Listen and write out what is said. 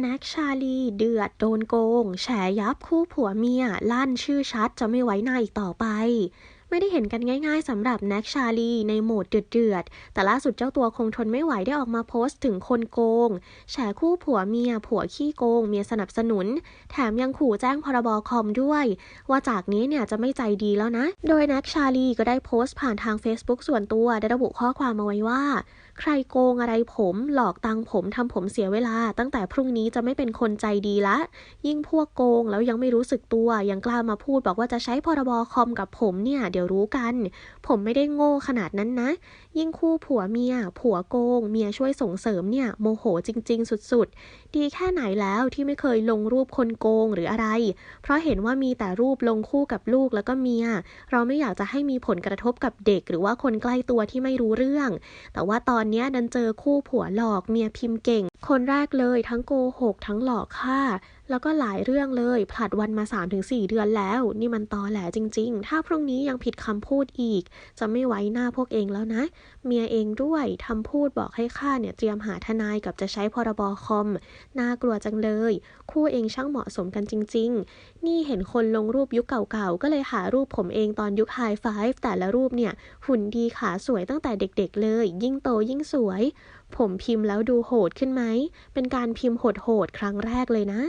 แน็กชาลีเดือดโดนโกง แฉยับคู่ผัวเมีย ลั่นชื่อชัดจะไม่ไว้หน้าอีกต่อไป ไม่ได้เห็นกันง่ายๆสำหรับแน็กชาลีในโหมดเดือดๆแต่ล่าสุดเจ้าตัวคงทนไม่ไหวได้ออกมาโพสต์ถึงคนโกง แฉคู่ผัวเมีย ผัวขี้โกง เมียสนับสนุน แถมยังขู่แจ้งพรบคอมด้วย ว่าจากนี้เนี่ยจะไม่ใจดีแล้วนะ โดยแน็กชาลีก็ได้โพสต์ผ่านทาง Facebook ส่วนตัวได้ระบุข้อความมาไว้ว่า ใครโกงอะไรผม หลอกตังผมทำผมเสียเวลา ตั้งแต่พรุ่งนี้จะไม่เป็นคนใจดีละ ยิ่งพวกโกงแล้วยังไม่รู้สึกตัว ยังกล้ามาพูดบอกว่าจะใช้พรบคอมกับผมเนี่ย เดี๋ยวรู้กัน ผมไม่ได้โง่ขนาดนั้นนะ ยิ่งคู่ผัวเมีย ผัวโกง เมียช่วยส่งเสริมเนี่ย โมโหจริง ๆ สุดๆ ดีแค่ไหนแล้วที่ไม่เคยลงรูปคนโกงหรืออะไร เพราะเห็นว่ามีแต่รูปลงคู่กับลูกแล้วก็เมีย เราไม่อยากจะให้มีผลกระทบกับเด็ก หรือว่าคนใกล้ตัวที่ไม่รู้เรื่อง แต่ว่าตอนเนี้ยดันเจอคู่ผัวหลอกเมียพิมพ์เก่งคนแรกเลยทั้งโกหก ทั้งหลอกฆ่า แล้วก็หลายเรื่องเลยผลัดวันมา 3-4 เดือนแล้ว นี่มันตอแหลจริง ๆ ถ้าพรุ่งนี้ยังผิดคำพูดอีก จะไม่ไว้หน้าพวกเองแล้วนะ เมียเองด้วยทำพูดบอกให้ข้าเนี่ยเตรียมหาทนายกับจะใช้พรบคอม น่ากลัวจังเลย คู่เองช่างเหมาะสมกันจริง ๆ นี่เห็นคนลงรูปยุคเก่าๆ ก็เลยหารูปผมเองตอนยุคไฮไฟฟ์แต่ละรูปเนี่ยหุ่นดีขาสวยตั้งแต่เด็ก ๆ เลย ยิ่งโตยิ่งสวยผมพิมพ์แล้วดูโหดขึ้นไหม เป็นการพิมพ์โหดๆครั้งแรกเลยนะ